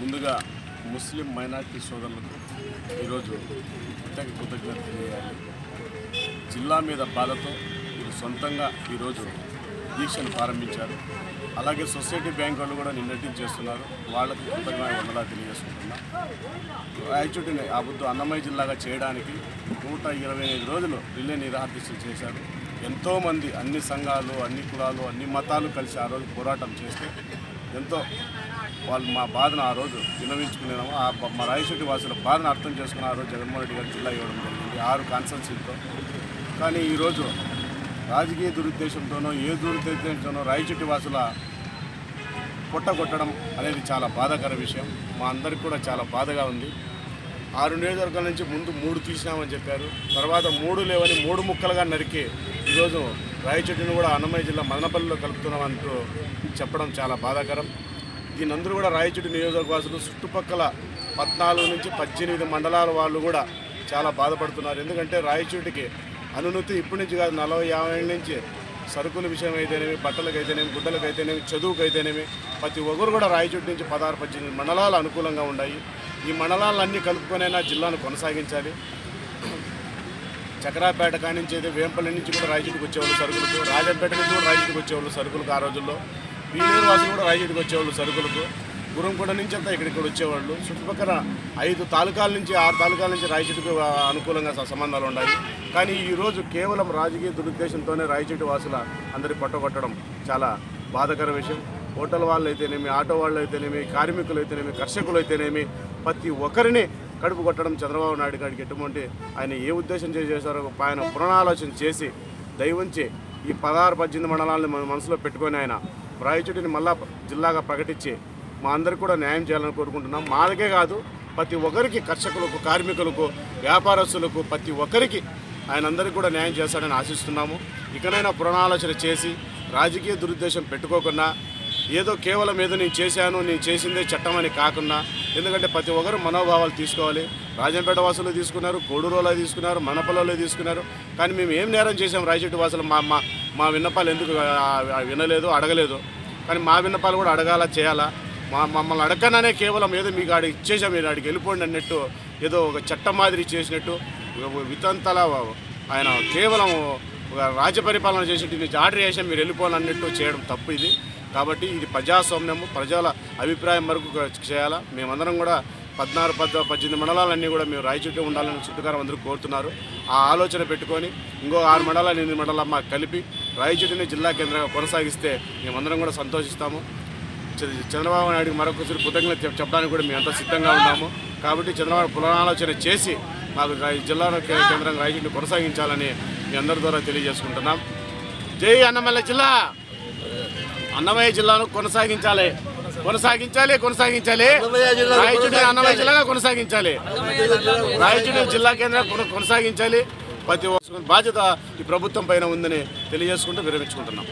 ముందుగా ముస్లిం మైనార్టీ సోదరులకు ఈరోజు ప్రత్యేక కృతజ్ఞత తెలియాలి జిల్లా మీద బాధతో మీరు సొంతంగా ఈరోజు దీక్షను ప్రారంభించారు. అలాగే సొసైటీ బ్యాంక్ వాళ్ళు కూడా నిన్నటి చేస్తున్నారు. వాళ్ళకి కృతజ్ఞత వందలా తెలియజేసుకుంటున్నా. రాయచోటిని ఆ అన్నమయ్య జిల్లాగా చేయడానికి నూట ఇరవై ఐదు రోజులు రిలే నిరాహారదీక్షలు చేశారు. ఎంతోమంది అన్ని సంఘాలు అన్ని కులాలు అన్ని మతాలు కలిసి ఆ రోజు పోరాటం చేస్తే ఎంతో వాళ్ళు మా బాధను ఆ రోజు వినవించుకునేము ఆ మా రాయశెట్టి వాసుల బాధను అర్థం చేసుకుని ఆ రోజు జగన్మోహన్ రెడ్డి గారు జిల్లా ఇవ్వడం జరిగింది. ఆరు కాన్సల్సీలతో కానీ ఈరోజు రాజకీయ దురుద్దేశంతోనో ఏ దురుద్దేశంతోనో రాయచెట్టి వాసుల కొట్టగొట్టడం అనేది చాలా బాధాకర విషయం. మా అందరికి కూడా చాలా బాధగా ఉంది. ఆరు నియోజకవర్గాల నుంచి ముందు మూడు తీసినామని చెప్పారు. తర్వాత మూడు లేవని మూడు ముక్కలుగా నరికి ఈరోజు రాయచెట్టును కూడా అన్నమయ్య జిల్లా మదనపల్లిలో కలుపుతున్నామంటూ చెప్పడం చాలా బాధాకరం. దీనందరూ కూడా రాయచూటి నియోజకవాసులు చుట్టుపక్కల పద్నాలుగు నుంచి పద్దెనిమిది మండలాల వాళ్ళు కూడా చాలా బాధపడుతున్నారు. ఎందుకంటే రాయచూటికి అనునతి ఇప్పటి నుంచి కాదు నలభై యాభై ఏళ్ళ నుంచి సరుకుల విషయం అయితేనేమి బట్టలకైతేనేమి గుడ్డలకైతేనేమి చదువుకైతేనేమి ప్రతి ఒక్కరు కూడా రాయచోటి నుంచి పదహారు పద్దెనిమిది మండలాలు అనుకూలంగా ఉన్నాయి. ఈ మండలాలన్నీ కలుపుకొనైనా జిల్లాను కొనసాగించాలి. చక్రాపేట కానించి అయితే వేంపల్లి నుంచి కూడా రాయచూటికి వచ్చేవాళ్ళు సరుకులకు రాజంపేట నుంచి కూడా రాయచూటికి వచ్చేవాళ్ళు సరుకులకు ఆ రోజుల్లో. పీలేరు వాసులు కూడా రాయచోటికి వచ్చేవాళ్ళు సరుకులకు. గురంకొండ నుంచి అంతా ఇక్కడికి వచ్చేవాళ్ళు. చుట్టుపక్కల ఐదు తాలూకాల నుంచి ఆరు తాలూకాల నుంచి రాయచేటికి అనుకూలంగా సంబంధాలు ఉన్నాయి. కానీ ఈరోజు కేవలం రాజకీయ దురుద్దేశంతోనే రాయచోటి వాసుల అందరి పట్టగొట్టడం చాలా బాధకర విషయం. హోటల్ వాళ్ళు అయితేనేమి ఆటో వాళ్ళు అయితేనేమి కార్మికులు అయితేనేమి కర్షకులు అయితేనేమి ప్రతి ఒక్కరిని కడుపు కొట్టడం చంద్రబాబు నాయుడు గారికి ఎటువంటి ఆయన ఏ ఉద్దేశం చేశారో ఆయన పునరాలోచన చేసి దయవుంచి ఈ పదహారు పద్దెనిమిది మండలాలను మన మనసులో పెట్టుకొని ఆయన రాయచోటిని మళ్ళా జిల్లాగా ప్రకటించి మా అందరికి కూడా న్యాయం చేయాలని కోరుకుంటున్నాం. మాదకే కాదు ప్రతి ఒక్కరికి కర్షకులకు కార్మికులకు వ్యాపారస్తులకు ప్రతి ఒక్కరికి ఆయన అందరికీ కూడా న్యాయం చేస్తాడని ఆశిస్తున్నాము. ఇకనైనా పునరాలోచన చేసి రాజకీయ దురుద్దేశం పెట్టుకోకుండా ఏదో కేవలం ఏదో నేను చేశాను నేను చేసిందే చట్టం అని కాకుండా ఎందుకంటే ప్రతి ఒక్కరు మనోభావాలు తీసుకోవాలి. రాజంపేట వాసులు తీసుకున్నారు కోడూరులో తీసుకున్నారు మనపల్లలో తీసుకున్నారు. కానీ మేము ఏం నేరం చేసాం రాయచెట్టు వాసులు? మా మా మా విన్నపాలు ఎందుకు వినలేదు అడగలేదు. కానీ మా విన్నపాలు కూడా అడగాల చేయాలా? మా మమ్మల్ని అడగననే కేవలం ఏదో మీకు ఆడికి ఇచ్చేసాం మీరు ఆడికి వెళ్ళిపోండి అన్నట్టు ఏదో ఒక చట్టం మాదిరి చేసినట్టు వితంతలా వితంతల ఆయన కేవలం ఒక రాజ్య పరిపాలన చేసేట్టు నుంచి ఆర్డర్ చేసాం మీరు వెళ్ళిపోవాలి అన్నట్టు చేయడం తప్పు ఇది. కాబట్టి ఇది ప్రజాస్వామ్యము ప్రజల అభిప్రాయం వరకు చేయాలా? మేమందరం కూడా పద్నాలుగు పద్ పద్దెనిమిది మండలాలన్నీ కూడా మేము రాయచుట్టే ఉండాలని చుట్టుకారం అందరూ కోరుతున్నారు. ఆ ఆలోచన పెట్టుకొని ఇంకో ఆరు మండలాలు ఎనిమిది మండలాలు మాకు కలిపి రాయచుట్టుని జిల్లా కేంద్రంగా కొనసాగిస్తే మేమందరం కూడా సంతోషిస్తాము. చంద్రబాబు నాయుడు మరొకసారి కృతజ్ఞత చెప్పడానికి కూడా మేము అంతా సిద్ధంగా ఉన్నాము. కాబట్టి చంద్రబాబు పునరాలోచన చేసి మాకు జిల్లా కేంద్రంగా రాయచుట్టిని కొనసాగించాలని మీ అందరి ద్వారా తెలియజేసుకుంటున్నాం. జై అన్నమల్ల జిల్లా! అన్నమయ్య జిల్లాను కొనసాగించాలి. కొనసాగించాలి కొనసాగించాలి. రాయచూడి అన్నమయ్య జిల్లాగా కొనసాగించాలి. రాయచూడి జిల్లా కేంద్రం కొన- కొనసాగించాలి. ప్రతి ఒక్క బాధ్యత ఈ ప్రభుత్వం పైన ఉందని తెలియజేసుకుంటూ విరమించుకుంటున్నాం.